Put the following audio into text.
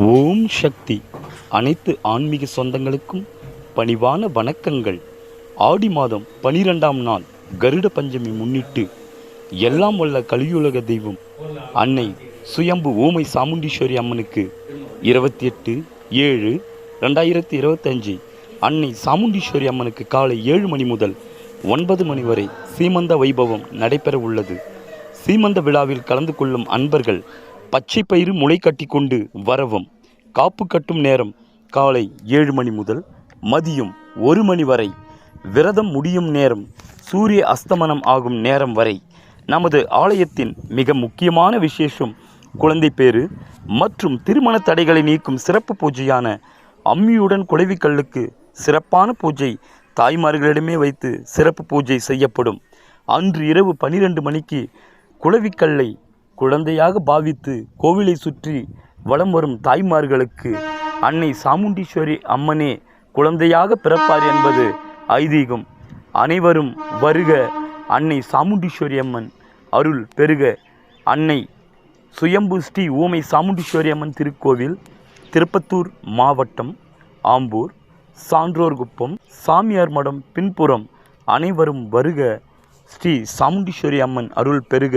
ஓம் சக்தி. அனைத்து ஆன்மீக சொந்தங்களுக்கும் பணிவான வணக்கங்கள். ஆடி மாதம் பனிரெண்டாம் நாள் கருட பஞ்சமி முன்னிட்டு எல்லாம் வல்ல கலியுலக தெய்வம் அன்னை சுயம்பு ஊமை சாமுண்டீஸ்வரி அம்மனுக்கு இருபத்தி எட்டு ஏழு ரெண்டாயிரத்தி இருபத்தஞ்சு அன்னை சாமுண்டீஸ்வரி அம்மனுக்கு காலை ஏழு மணி முதல் ஒன்பது மணி வரை சீமந்த வைபவம் நடைபெற உள்ளது சீமந்த விழாவில் கலந்து கொள்ளும் அன்பர்கள் பச்சை பயிறு முளை கட்டி கொண்டு வரவும். காப்பு கட்டும் நேரம் காலை ஏழு மணி முதல் மதியம் ஒரு மணி வரை. விரதம் முடியும் நேரம் சூரிய அஸ்தமனம் ஆகும் நேரம் வரை. நமது ஆலயத்தின் மிக முக்கியமான விசேஷம் குழந்தை பேறு மற்றும் திருமண தடைகளை நீக்கும் சிறப்பு பூஜையான அம்மியுடன் குளவிக்கல்லுக்கு சிறப்பான பூஜை தாய்மார்களிடமே வைத்து சிறப்பு பூஜை செய்யப்படும். அன்று இரவு பனிரெண்டு மணிக்கு குளவிக்கல்லை குழந்தையாக பாவித்து கோவிலை சுற்றி வலம் வரும் தாய்மார்களுக்கு அன்னை சாமுண்டீஸ்வரி அம்மனே குழந்தையாக பிறப்பார் என்பது ஐதீகம். அனைவரும் வருக அன்னை சாமுண்டீஸ்வரி அம்மன் அருள் பெருக. அன்னை சுயம்பு ஸ்ரீ ஊமை சாமுண்டீஸ்வரி அம்மன் திருக்கோவில் திருப்பத்தூர் மாவட்டம் ஆம்பூர் சான்றோர்குப்பம் சாமியார் மடம் பின்புறம் அனைவரும் வருக. ஸ்ரீ சாமுண்டீஸ்வரி அம்மன் அருள் பெருக.